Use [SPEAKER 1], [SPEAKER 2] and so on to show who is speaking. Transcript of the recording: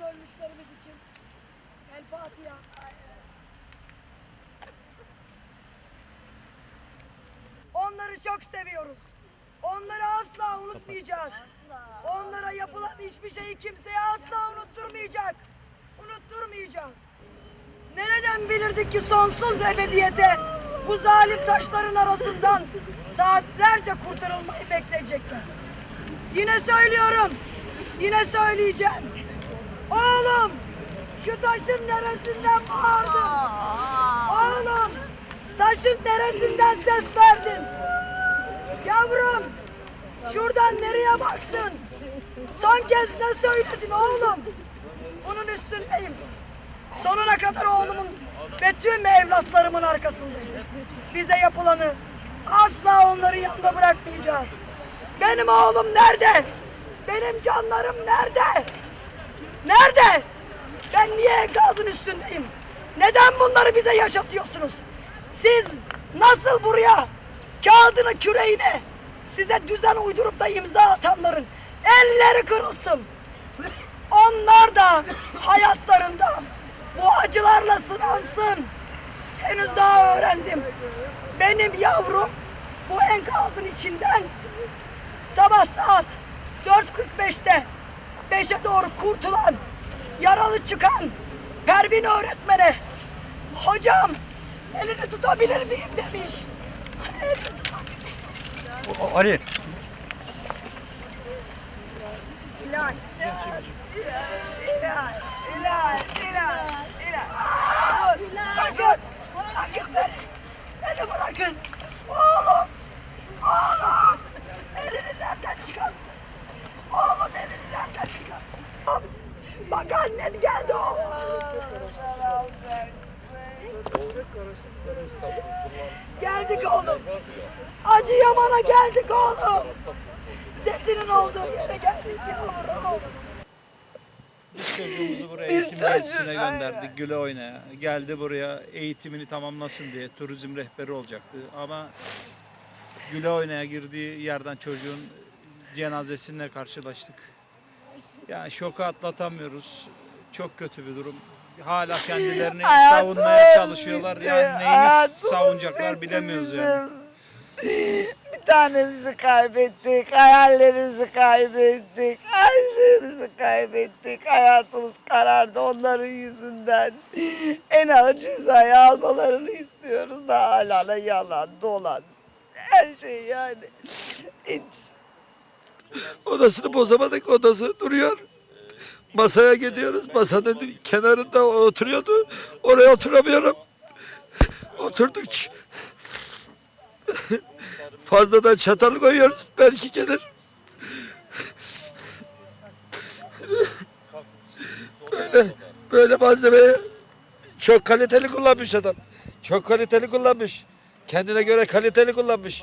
[SPEAKER 1] bizim ölmüşlerimiz için. El Fatiha. Onları çok seviyoruz. Onları asla unutmayacağız. Onlara yapılan hiçbir şeyi kimseye asla unutturmayacak. Unutturmayacağız. Nereden bilirdik ki sonsuz ebediyete bu zalim taşların arasından saatlerce kurtarılmayı bekleyecekler. Yine söylüyorum. Yine söyleyeceğim. Oğlum şu taşın neresinden bağırdın? Oğlum taşın neresinden ses verdin? Yavrum şuradan nereye baktın? Son kez ne söyledin oğlum? Bunun üstündeyim. Sonuna kadar oğlumun ve tüm evlatlarımın arkasındayım. Bize yapılanı asla onların yanında bırakmayacağız. Benim oğlum nerede? Benim canlarım nerede? Nerede? Ben niye enkazın üstündeyim? Neden bunları bize yaşatıyorsunuz? Siz nasıl buraya kağıdını küreğine size düzen uydurup da imza atanların elleri kırılsın. Onlar da hayatlarında bu acılarla sınansın. Henüz daha öğrendim. Benim yavrum bu enkazın içinden sabah saat 4.45'te 5'e doğru kurtulan, yaralı çıkan Pervin öğretmene hocam elini tutabilir miyim demiş. Elini tutabilir miyim?
[SPEAKER 2] Ali.
[SPEAKER 3] İlaç. İlaç. İlaç. İlaç. İlaç.
[SPEAKER 1] Bırakın! Bırakın beni! Beni bırakın! Oğlum! Oğlum! Elini nereden çıkarttın? Oğlum elini nereden çıkarttın? Bak annen geldi oğlum! Geldik oğlum! Acı Yaman'a geldik oğlum! Sesinin olduğu yere geldik yavrum!
[SPEAKER 2] Biz çocuğumuzu buraya
[SPEAKER 3] Biz
[SPEAKER 2] eğitim gönderdik güle oynaya. Geldi buraya eğitimini tamamlasın diye turizm rehberi olacaktı. Ama güle oynaya girdiği yerden çocuğun cenazesiyle karşılaştık. Yani şoku atlatamıyoruz. Çok kötü bir durum. Hala kendilerini
[SPEAKER 3] Hayatımız
[SPEAKER 2] savunmaya çalışıyorlar.
[SPEAKER 3] bitti,
[SPEAKER 2] Yani neyini
[SPEAKER 3] hayatımız
[SPEAKER 2] savunacaklar
[SPEAKER 3] bitti
[SPEAKER 2] bilemiyoruz yani.
[SPEAKER 3] bizim. Bir tanemizi kaybettik, hayallerimizi kaybettik, her şeyimizi kaybettik. Hayatımız karardı onların yüzünden. En ağır cezayı almalarını istiyoruz da hala da yalan, dolan. Her şey yani. Hiç
[SPEAKER 4] Odasını bozamadık. Odası duruyor. Masaya gidiyoruz. Masanın kenarında oturuyordu. Oraya oturamıyorum. Oturduk. Fazladan çatal koyuyoruz. Belki gelir. Böyle, böyle malzemeyi çok kaliteli kullanmış adam. Çok kaliteli kullanmış. Kendine göre kaliteli kullanmış.